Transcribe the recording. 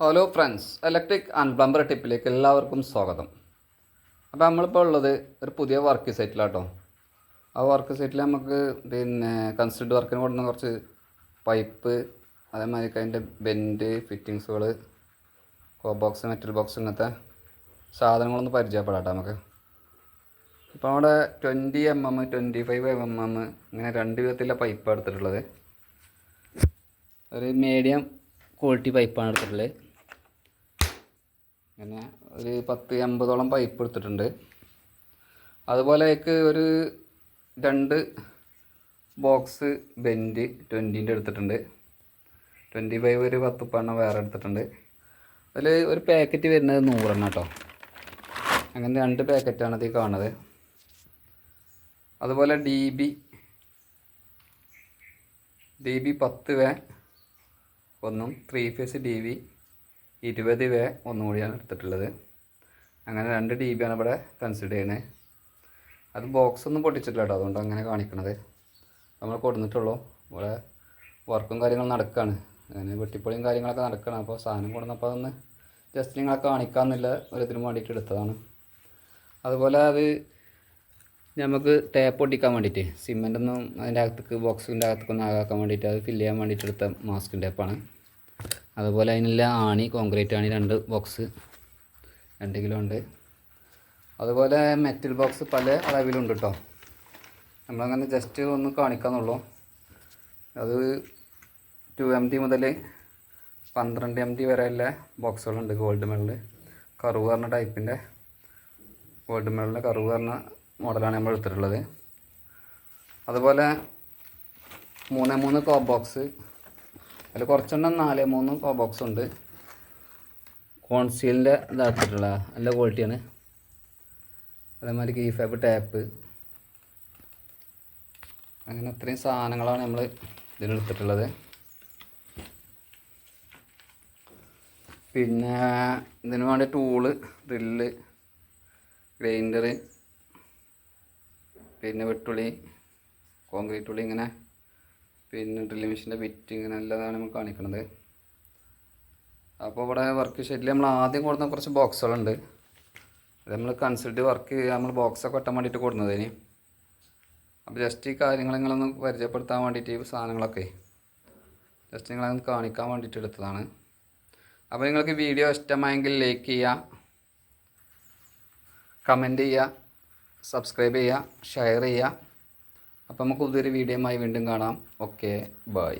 Hello friends electric and plumber ടിപ്പിലേക്ക് എല്ലാവർക്കും സ്വാഗതം. അപ്പോൾ നമ്മളിപ്പോൾ ഉള്ളത് ഒരു പുതിയ വർക്ക് സൈറ്റിലാട്ടോ ആ വർക്ക് സൈറ്റിൽ നമുക്ക് പിന്നെ കൺസ്ട്രക്ട് വർക്കിന് കൊടുക്കുന്ന കുറച്ച് പൈപ്പ് അതേമാതിരി അതിന്റെ ബെൻഡ് ഫിറ്റിങ്സുകൾ കോ ബോക്സ് മെറ്റൽ ബോക്സ് ഇങ്ങനത്തെ സാധനങ്ങളൊന്ന് പരിചയപ്പെടാട്ടോ നമുക്ക്. ഇപ്പോൾ അവിടെ twenty M M twenty five M M ഇങ്ങനെ രണ്ട് വിധത്തിലുള്ള പൈപ്പ് എടുത്തിട്ടുള്ളത്. ഒരു മീഡിയം ക്വാളിറ്റി പൈപ്പാണ് എടുത്തിട്ടുള്ളത്. അങ്ങനെ ഒരു പത്ത് അമ്പതോളം പൈപ്പ് എടുത്തിട്ടുണ്ട്. അതുപോലെ ഒരു രണ്ട് ബോക്സ് ബെൻഡ് ട്വന്റീന്റെ എടുത്തിട്ടുണ്ട്. ട്വന്റി ഫൈവ് ഒരു പത്ത് പണ്ണം വേറെ എടുത്തിട്ടുണ്ട്. അതിൽ ഒരു പാക്കറ്റ് വരുന്നത് നൂറെണ്ണം കേട്ടോ അങ്ങനെ രണ്ട് പാക്കറ്റാണ് ഇതിൽ കാണുന്നത്. അതുപോലെ ഡി ബി ഡി ബി പത്ത് വേ ഒന്നും ത്രീ ഫേസ് ഡി വി ഇരുപത് വേ ഒന്നും കൂടിയാണ് എടുത്തിട്ടുള്ളത്. അങ്ങനെ രണ്ട് ഡി ബി ആണ് ഇവിടെ കൺസിഡർ ചെയ്യണേ. അത് ബോക്സ് ഒന്നും പൊട്ടിച്ചിട്ടില്ല കേട്ടോ അതുകൊണ്ട് അങ്ങനെ കാണിക്കണത്. നമ്മൾ കൊടുത്തിട്ടുള്ളൂ ഇവിടെ വർക്കും കാര്യങ്ങളും നടക്കുകയാണ് അങ്ങനെ വെട്ടിപ്പൊളിയും കാര്യങ്ങളൊക്കെ നടക്കുകയാണ് അപ്പോൾ സാധനം കൊടുന്നപ്പോൾ അതൊന്ന് ജസ്റ്റ് നിങ്ങളെ കാണിക്കാമെന്നില്ല ഒരിതിനും വേണ്ടിയിട്ട് എടുത്തതാണ്. അതുപോലെ അത് നമുക്ക് ടേപ്പ് ഒട്ടിക്കാൻ വേണ്ടിയിട്ട് സിമെന്റൊന്നും അതിന്റെ അകത്തേക്ക് ബോക്സിന്റെ അകത്തേക്ക് ഒന്ന് ആകാക്കാൻ വേണ്ടിയിട്ട് അത് ഫില്ല് ചെയ്യാൻ വേണ്ടിയിട്ട് എടുത്ത മാസ്ക് ടാപ്പാണ് അതുപോലെ അതിനുള്ള ആണി കോൺക്രീറ്റ് ആണി രണ്ട് ബോക്സ് രണ്ട് കിലോ ഉണ്ട്. അതുപോലെ മെറ്റൽ ബോക്സ് പല അളവിലുണ്ട് കേട്ടോ നമ്മളങ്ങനെ ജസ്റ്റ് ഒന്ന് കാണിക്കാന്നുള്ളൂ. അത് ടു എം ടി മുതൽ പന്ത്രണ്ട് എം ടി വരെയുള്ള ബോക്സുകളുണ്ട് ഗോൾഡ് മെഡൽ കറുവ് പറഞ്ഞ ടൈപ്പിന്റെ ഗോൾഡ് മെഡലിന്റെ കറുവ് പറഞ്ഞ മോഡലാണ് നമ്മൾ എടുത്തിട്ടുള്ളത്. അതുപോലെ മൂന്ന് മൂന്ന് കോപ്പ് ബോക്സ് അതിൽ കുറച്ചെണ്ണം നാല് മൂന്ന് ബോക്സ് ഉണ്ട്. കോൺസീലിന്റെ ഇതാക്കിയിട്ടുള്ള നല്ല ക്വാളിറ്റിയാണ് അതേമാതിരി കീ ഫാബ് ടാപ്പ് അങ്ങനെ അത്രയും സാധനങ്ങളാണ് നമ്മൾ ഇതിനെടുത്തിട്ടുള്ളത്. പിന്നെ ഇതിന് വേണ്ടി ടൂൾ ഡ്രില്ല് ഗ്രൈൻഡർ പിന്നെ വെട്ടുള്ളി കോൺക്രീറ്റ് ഉള്ളി ഇങ്ങനെ പിന്നെ ഡ്രില്ലിംഗ് മെഷീന്റെ ബിറ്റ് ഇങ്ങനെ നമുക്ക് കാണിക്കുന്നത് അപ്പോൾ ഇവിടെ വർക്ക് ഷെഡിൽ നമ്മൾ ആദ്യം കൊടുക്കുന്ന കുറച്ച് ബോക്സുകളുണ്ട് അത് നമ്മൾ കൺസൾട്ട് വർക്ക് നമ്മൾ ബോക്സൊക്കെ ഒട്ടാൻ വേണ്ടിയിട്ട് കൊടുക്കുന്നതിന് അപ്പോൾ ജസ്റ്റ് ഈ കാര്യങ്ങൾ നിങ്ങളൊന്ന് പരിചയപ്പെടുത്താൻ വേണ്ടിയിട്ട് ഈ സാധനങ്ങളൊക്കെ. ജസ്റ്റ് നിങ്ങളൊന്ന് കാണിക്കാൻ വേണ്ടിയിട്ട് എടുത്തതാണ്. അപ്പോൾ നിങ്ങൾക്ക് വീഡിയോ ഇഷ്ടമായെങ്കിൽ ലൈക്ക് ചെയ്യുക കമന്റ് ചെയ്യുക സബ്സ്ക്രൈബ് ചെയ്യുക ഷെയർ ചെയ്യുക അപ്പോൾ നമുക്ക് പുതിയൊരു വീഡിയോയുമായി വീണ്ടും കാണാം. Okay bye